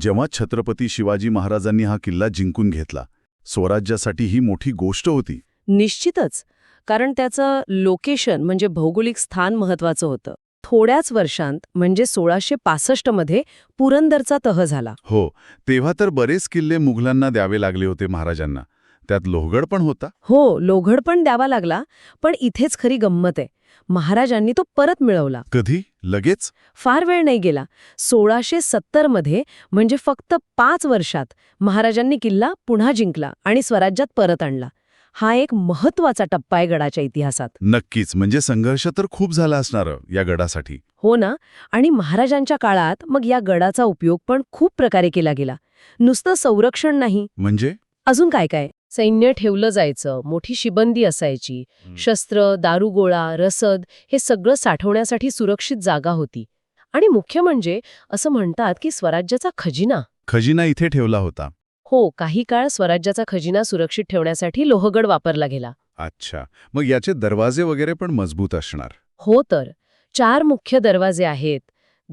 जेव्हा छत्रपती शिवाजी महाराजांनी हा किल्ला जिंकून घेतला स्वराज्यासाठी ही मोठी गोष्ट होती. निश्चितच कारण त्याचं लोकेशन म्हणजे भौगोलिक स्थान महत्वाचं होतं. थोड्याच वर्षांत म्हणजे सोळाशे पासष्टमध्ये पुरंदरचा तह झाला. हो तेव्हा तर बरेच किल्ले मुघलांना द्यावे लागले होते महाराजांना. त्यात लोहगड पण होता. हो लोघड पण द्यावा लागला पण इथेच खरी गंमत आहे. महाराजांनी तो परत मिळवला. कधी? लगेच? फार वेळ नाही गेला. सोळाशे सत्तरमध्ये म्हणजे फक्त पाच वर्षात महाराजांनी किल्ला पुन्हा जिंकला आणि स्वराज्यात परत आणला. हा एक महत्त्वाचा टप्पा आहे गडाच्या इतिहासात. नक्कीच. म्हणजे संघर्ष तर खूप झाला असणार या गडासाठी. हो ना? आणि महाराजांच्या काळात मग या गडाचा उपयोग पण खूप प्रकारे केला गेला. नुसतं संरक्षण नाही. म्हणजे? अजून काय काय? सैन्य ठेवलं जायचं मोठी शिबंदी असायची. शस्त्र दारुगोळा रसद हे सगळं साठवण्यासाठी सुरक्षित जागा होती. आणि मुख्य म्हणजे असं म्हणतात की स्वराज्याचा खजिना. खजिना इथे ठेवला होता. हो काही काळ स्वराज्याचा खजिना सुरक्षित ठेवण्यासाठी लोहगड वापरला गेला. अच्छा. मग याचे दरवाजे वगैरे पण मजबूत असणार. हो तर. चार मुख्य दरवाजे आहेत.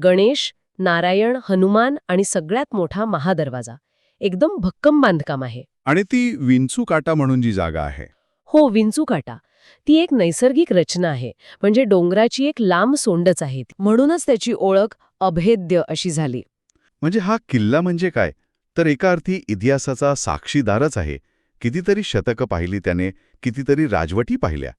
गणेश नारायण हनुमान आणि सगळ्यात मोठा महादरवाजा. एकदम भक्कम बांधकाम आहे. आणि ती विंचू काटा म्हणून जी जागा आहे. हो विंचू काटा. ती एक नैसर्गिक रचना आहे. म्हणजे डोंगराची एक लांब सोंडच आहे. म्हणूनच त्याची ओळख अभेद्य अशी झाली. म्हणजे हा किल्ला म्हणजे काय? तर एका अर्थी इतिहासाचा साक्षीदारच आहे. कितीतरी शतकं पाहिली त्याने कितीतरी राजवटी पाहिल्या.